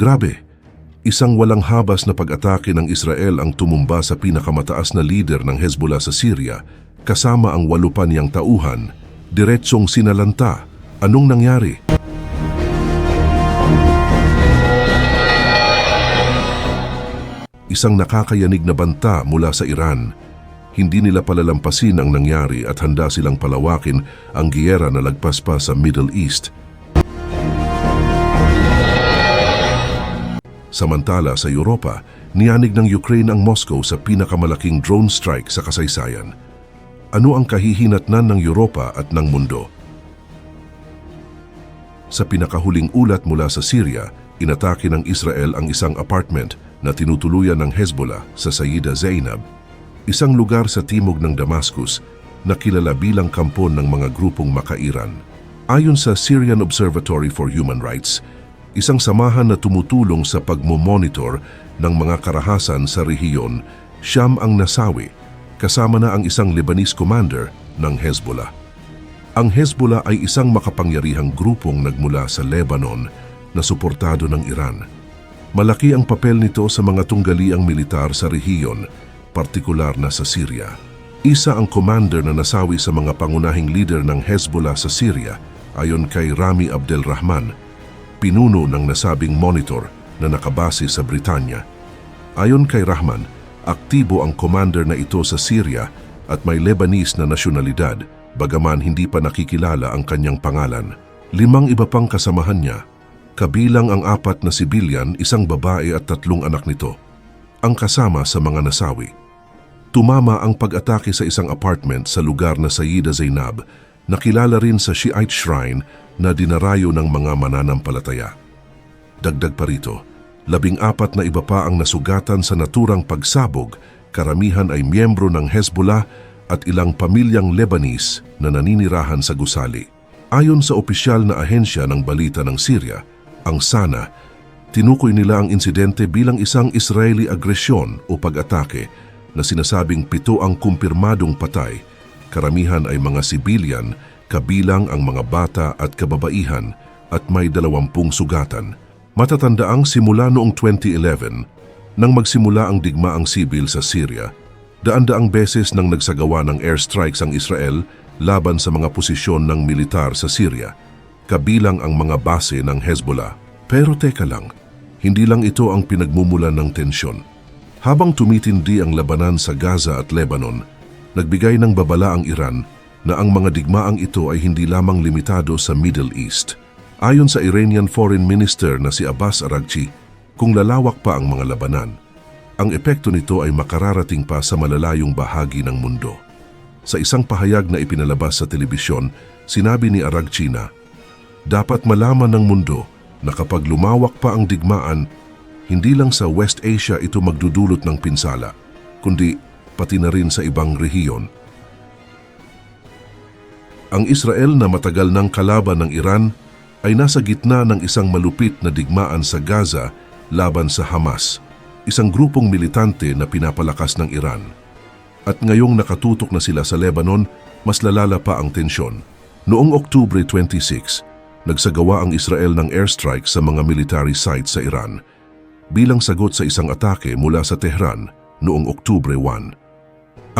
Grabe, isang walang habas na pag-atake ng Israel ang tumumba sa pinakamataas na leader ng Hezbollah sa Syria kasama ang walupan niyang tauhan, diretsong sinalanta. Anong nangyari? Isang nakakayanig na banta mula sa Iran. Hindi nila palalampasin ang nangyari at handa silang palawakin ang giyera na lagpas pa sa Middle East. Samantala sa Europa, niyanig ng Ukraine ang Moscow sa pinakamalaking drone strike sa kasaysayan. Ano ang kahihinatnan ng Europa at ng mundo? Sa pinakahuling ulat mula sa Syria, inatake ng Israel ang isang apartment na tinutuluyan ng Hezbollah sa Sayyida Zainab, isang lugar sa timog ng Damascus na kilala bilang kampon ng mga grupong makairan. Ayon sa Syrian Observatory for Human Rights, isang samahan na tumutulong sa pagmomonitor ng mga karahasan sa rehiyon, siyam ang nasawi, kasama na ang isang Lebanese commander ng Hezbollah. Ang Hezbollah ay isang makapangyarihang grupong nagmula sa Lebanon na suportado ng Iran. Malaki ang papel nito sa mga tunggaliang militar sa rehiyon, partikular na sa Syria. Isa ang commander na nasawi sa mga pangunahing leader ng Hezbollah sa Syria ayon kay Rami Abdelrahman, pinuno ng nasabing monitor na nakabase sa Britanya. Ayon kay Rahman, aktibo ang commander na ito sa Syria at may Lebanese na nasyonalidad bagaman hindi pa nakikilala ang kanyang pangalan. Limang iba pang kasamahan niya kabilang ang apat na sibilyan, isang babae at tatlong anak nito, ang kasama sa mga nasawi. Tumama ang pag-atake sa isang apartment sa lugar na Sayyida Zainab, na kilala rin sa Shiite shrine na dinarayo ng mga mananampalataya. Dagdag pa rito, labing apat na iba pa ang nasugatan sa naturang pagsabog, karamihan ay miyembro ng Hezbollah at ilang pamilyang Lebanese na naninirahan sa gusali. Ayon sa opisyal na ahensya ng balita ng Syria, ang SANA, tinukoy nila ang insidente bilang isang Israeli agresyon o pag-atake na sinasabing pito ang kumpirmadong patay. Karamihan ay mga sibilyan, kabilang ang mga bata at kababaihan at may dalawampung sugatan. Matatandaang simula noong 2011, nang magsimula ang digmaang sibil sa Syria, daan-daang beses nang nagsagawa ng airstrikes ang Israel laban sa mga posisyon ng militar sa Syria kabilang ang mga base ng Hezbollah. Pero teka lang, hindi lang ito ang pinagmumulan ng tensyon. Habang tumitindi ang labanan sa Gaza at Lebanon, nagbigay ng babala ang Iran na ang mga digmaang ito ay hindi lamang limitado sa Middle East. Ayon sa Iranian Foreign Minister na si Abbas Araghchi, kung lalawak pa ang mga labanan, ang epekto nito ay makararating pa sa malalayong bahagi ng mundo. Sa isang pahayag na ipinalabas sa telebisyon, sinabi ni Araghchi na, dapat malaman ng mundo na kapag lumawak pa ang digmaan, hindi lang sa West Asia ito magdudulot ng pinsala, kundi pati na rin sa ibang rehiyon. Ang Israel na matagal ng kalaban ng Iran ay nasa gitna ng isang malupit na digmaan sa Gaza laban sa Hamas, isang grupong militante na pinapalakas ng Iran. At ngayong nakatutok na sila sa Lebanon, mas lalala pa ang tensyon. Noong Oktubre 26, nagsagawa ang Israel ng airstrike sa mga military sites sa Iran bilang sagot sa isang atake mula sa Tehran noong Oktubre 1.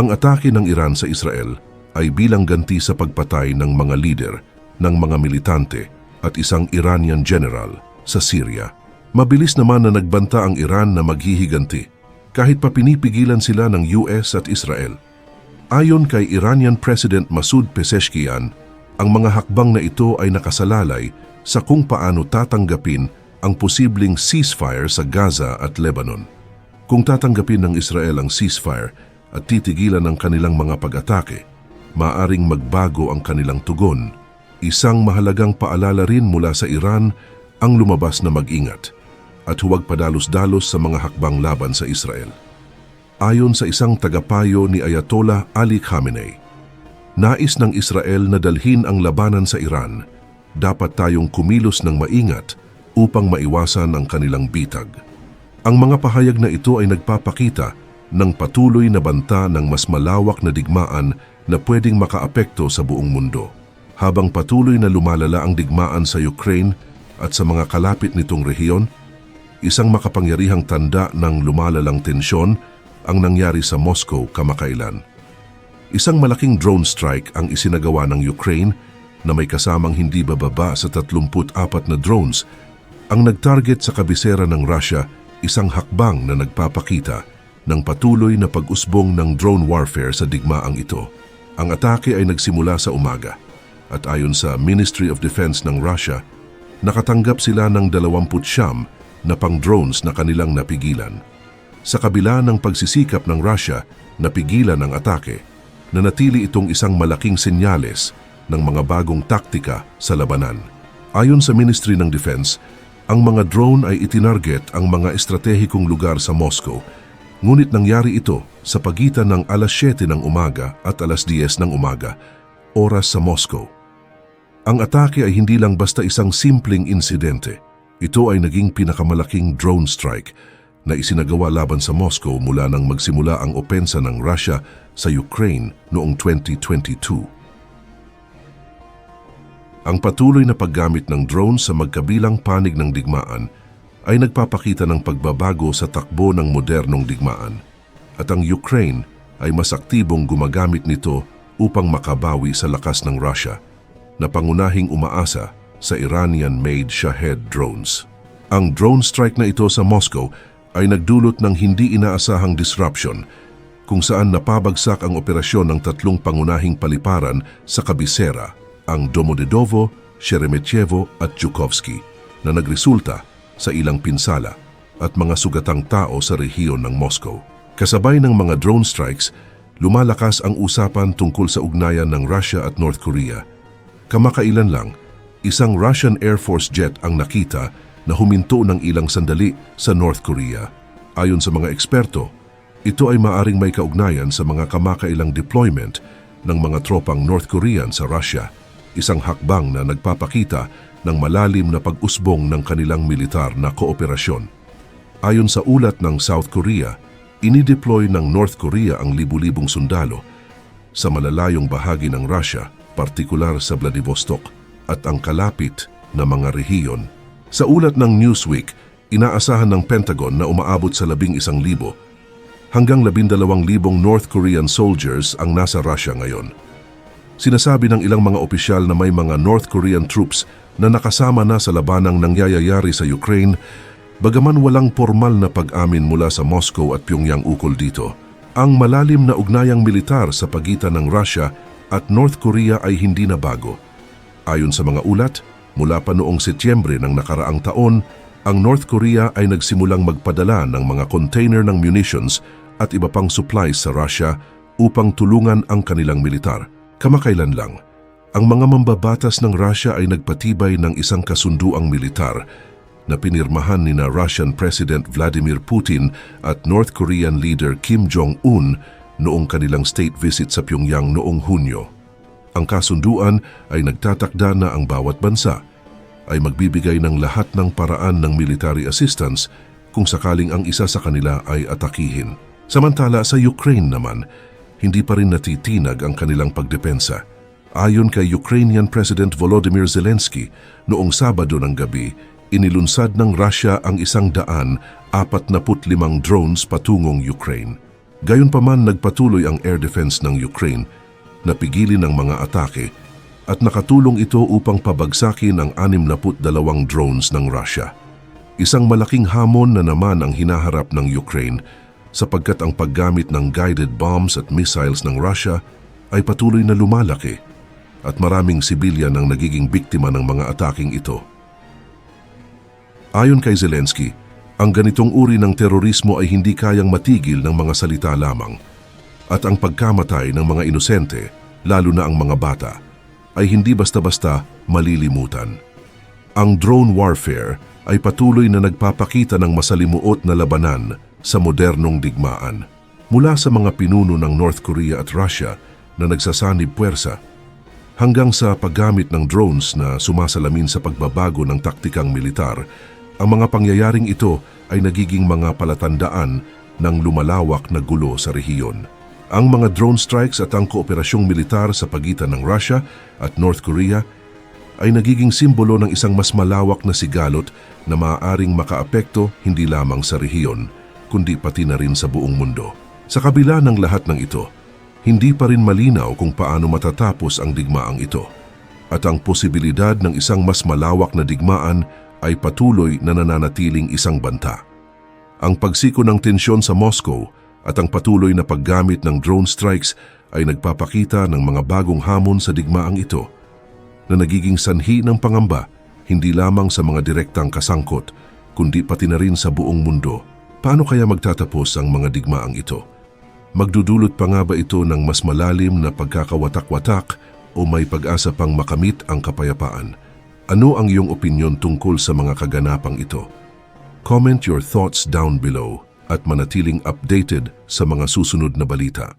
Ang atake ng Iran sa Israel ay bilang ganti sa pagpatay ng mga leader ng mga militante at isang Iranian general sa Syria. Mabilis naman na nagbanta ang Iran na maghihiganti kahit pa pinipigilan sila ng US at Israel. Ayon kay Iranian President Masoud Pezeshkian, ang mga hakbang na ito ay nakasalalay sa kung paano tatanggapin ang posibleng ceasefire sa Gaza at Lebanon. Kung tatanggapin ng Israel ang ceasefire at titigilan ang kanilang mga pag-atake, maaring magbago ang kanilang tugon. Isang mahalagang paalala rin mula sa Iran ang lumabas na mag-ingat at huwag padalos-dalos sa mga hakbang laban sa Israel. Ayon sa isang tagapayo ni Ayatollah Ali Khamenei, nais ng Israel na dalhin ang labanan sa Iran, dapat tayong kumilos ng maingat upang maiwasan ang kanilang bitag. Ang mga pahayag na ito ay nagpapakita ng patuloy na banta ng mas malawak na digmaan na pwedeng makaapekto sa buong mundo. Habang patuloy na lumalala ang digmaan sa Ukraine at sa mga kalapit nitong rehiyon, isang makapangyarihang tanda ng lumalalang tensyon ang nangyari sa Moscow kamakailan. Isang malaking drone strike ang isinagawa ng Ukraine na may kasamang hindi bababa sa 34 na drones ang nagtarget sa kabisera ng Russia isang hakbang na nagpapakita ng patuloy na pag-usbong ng drone warfare sa digmaang ito. Ang atake ay nagsimula sa umaga at ayon sa Ministry of Defense ng Russia, nakatanggap sila ng 29 na pang-drones na kanilang napigilan. Sa kabila ng pagsisikap ng Russia na pigilan ang atake, nanatili itong isang malaking senyales ng mga bagong taktika sa labanan. Ayon sa Ministry ng Defense, ang mga drone ay itinarget ang mga estratehikong lugar sa Moscow, ngunit nangyari ito sa pagitan ng alas 7 ng umaga at alas 10 ng umaga, oras sa Moscow. Ang atake ay hindi lang basta isang simpleng insidente. Ito ay naging pinakamalaking drone strike na isinagawa laban sa Moscow mula nang magsimula ang opensa ng Russia sa Ukraine noong 2022. Ang patuloy na paggamit ng drone sa magkabilang panig ng digmaan ay nagpapakita ng pagbabago sa takbo ng modernong digmaan at ang Ukraine ay mas aktibong gumagamit nito upang makabawi sa lakas ng Russia na pangunahing umaasa sa Iranian-made Shahed drones. Ang drone strike na ito sa Moscow ay nagdulot ng hindi inaasahang disruption kung saan napabagsak ang operasyon ng tatlong pangunahing paliparan sa kabisera ang Domodedovo, Sheremetyevo at Chukovsky na nagresulta sa ilang pinsala at mga sugatang tao sa rehiyon ng Moscow. Kasabay ng mga drone strikes, lumalakas ang usapan tungkol sa ugnayan ng Russia at North Korea. Kamakailan lang, isang Russian Air Force jet ang nakita na huminto ng ilang sandali sa North Korea. Ayon sa mga eksperto, ito ay maaring may kaugnayan sa mga kamakailang deployment ng mga tropang North Korean sa Russia isang hakbang na nagpapakita ng malalim na pag-usbong ng kanilang militar na kooperasyon. Ayon sa ulat ng South Korea, inideploy ng North Korea ang libu-libong sundalo sa malalayong bahagi ng Russia, partikular sa Vladivostok at ang kalapit na mga rehiyon. Sa ulat ng Newsweek, inaasahan ng Pentagon na umaabot sa labing isang libo hanggang labindalawang libong North Korean soldiers ang nasa Russia ngayon. Sinasabi ng ilang mga opisyal na may mga North Korean troops na nakasama na sa labanang nangyayari sa Ukraine, bagaman walang formal na pag-amin mula sa Moscow at Pyongyang ukol dito. Ang malalim na ugnayang militar sa pagitan ng Russia at North Korea ay hindi na bago. Ayon sa mga ulat, mula pa noong Setyembre ng nakaraang taon, ang North Korea ay nagsimulang magpadala ng mga container ng munitions at iba pang supplies sa Russia upang tulungan ang kanilang militar. Kamakailan lang, ang mga mambabatas ng Russia ay nagpatibay ng isang kasunduang militar na pinirmahan ni na Russian President Vladimir Putin at North Korean leader Kim Jong-un noong kanilang state visit sa Pyongyang noong Hunyo. Ang kasunduan ay nagtatakda na ang bawat bansa ay magbibigay ng lahat ng paraan ng military assistance kung sakaling ang isa sa kanila ay atakihin. Samantala sa Ukraine naman, hindi pa rin natitinag ang kanilang pagdepensa. Ayon kay Ukrainian President Volodymyr Zelensky, noong Sabado ng gabi, inilunsad ng Russia ang isang daan apat na limang drones patungong Ukraine. Gayunpaman nagpatuloy ang air defense ng Ukraine na pigilin ang mga atake at nakatulong ito upang pabagsakin ang 62 drones ng Russia. Isang malaking hamon na naman ang hinaharap ng Ukraine sapagkat ang paggamit ng guided bombs at missiles ng Russia ay patuloy na lumalaki at maraming sibilyan ang nagiging biktima ng mga ataking ito. Ayon kay Zelensky, ang ganitong uri ng terorismo ay hindi kayang matigil ng mga salita lamang at ang pagkamatay ng mga inosente, lalo na ang mga bata, ay hindi basta-basta malilimutan. Ang drone warfare ay patuloy na nagpapakita ng masalimuot na labanan sa modernong digmaan. Mula sa mga pinuno ng North Korea at Russia na nagsasanib puwersa hanggang sa paggamit ng drones na sumasalamin sa pagbabago ng taktikang militar, ang mga pangyayaring ito ay nagiging mga palatandaan ng lumalawak na gulo sa rehiyon. Ang mga drone strikes at ang kooperasyong militar sa pagitan ng Russia at North Korea ay nagiging simbolo ng isang mas malawak na sigalot na maaaring makaapekto hindi lamang sa rehiyon, kundi pati na rin sa buong mundo. Sa kabila ng lahat ng ito, hindi pa rin malinaw kung paano matatapos ang digmaang ito. At ang posibilidad ng isang mas malawak na digmaan ay patuloy na nananatiling isang banta. Ang pagsiko ng tensyon sa Moscow at ang patuloy na paggamit ng drone strikes ay nagpapakita ng mga bagong hamon sa digmaang ito na nagiging sanhi ng pangamba hindi lamang sa mga direktang kasangkot kundi pati na rin sa buong mundo. Paano kaya magtatapos ang mga digmaang ito? Magdudulot pa nga ba ito ng mas malalim na pagkakawatak-watak o may pag-asa pang makamit ang kapayapaan? Ano ang iyong opinyon tungkol sa mga kaganapang ito? Comment your thoughts down below at manatiling updated sa mga susunod na balita.